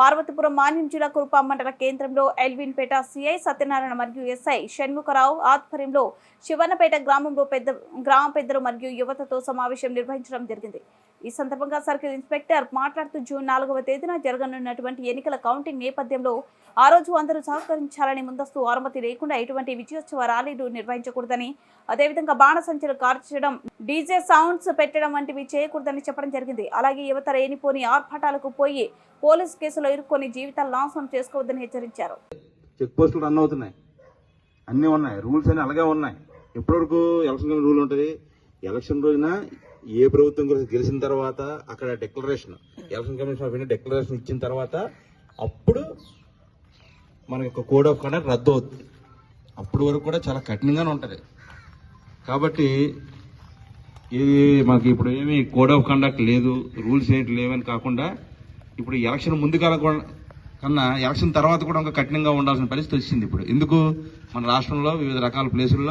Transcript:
పార్వతీపురం మాన్యం జిల్లా కురుప మండల కేంద్రంలో ఎల్విన్పేట సిఐ సత్యనారాయణ మరియు ఎస్ఐ షణ్ముఖరావు ఆధ్వర్యంలో శివన్నపేట గ్రామంలో పెద్ద గ్రామ పెద్దలు మరియు యువతతో సమావేశం నిర్వహించడం జరిగింది. ఈ సందర్భంగా సర్కిల్ ఇన్స్పెక్టర్ మాట్లాడుతూ జూన్ నాలుగవ తేదీన జరగనున్నటువంటి ఎన్నికల కౌంటింగ్ నేపథ్యంలో ఆ రోజు అందరూ సహకరించాలని ముందస్తు అనుమతి లేకుండా ఎటువంటి విజయోత్సవ ర్యాలీలు నిర్వహించకూడదని అదేవిధంగా బాణసంచలు కార్చడం డీజే సౌండ్స్ పెట్టడం వంటివి చేయకూడదని చెప్పడం జరిగింది. అలాగే యువత లేనిపోని ఆర్భాటాలకు పోయి పోలీస్ కేసులో ఇరుక్కొని జీవితాలు నాశనం చేసుకోవద్దని హెచ్చరించారు. చెక్ పోస్టులు రన్ అవుతున్నాయి. అన్నీ ఉన్నాయి. రూల్స్ అన్ని అలాగే ఉన్నాయి. ఎప్పటివరకు ఎలక్షన్ రూల్ ఉంటుంది? ఎలక్షన్ రోజున ఏ ప్రభుత్వం గురించి గెలిచిన తర్వాత అక్కడ declaration election commission of India declaration ఇచ్చిన తర్వాత అప్పుడు మన యొక్క కోడ్ ఆఫ్ కండక్ట్ రద్దు అవుతుంది అప్పటి వరకు కూడా చాలా కఠినంగానే ఉంటుంది. కాబట్టి ఇది మనకి ఇప్పుడు ఏమి కోడ్ ఆఫ్ కండక్ట్ లేదు రూల్స్ ఏంటి లేవని కాకుండా ఇప్పుడు ఎలక్షన్ ముందు కూడా- కన్నా ఎలక్షన్ తర్వాత కూడా ఇంకా కఠినంగా ఉండాల్సిన పరిస్థితి వచ్చింది ఇప్పుడు. ఎందుకు? మన రాష్ట్రంలో వివిధ రకాల ప్లేసుల్లో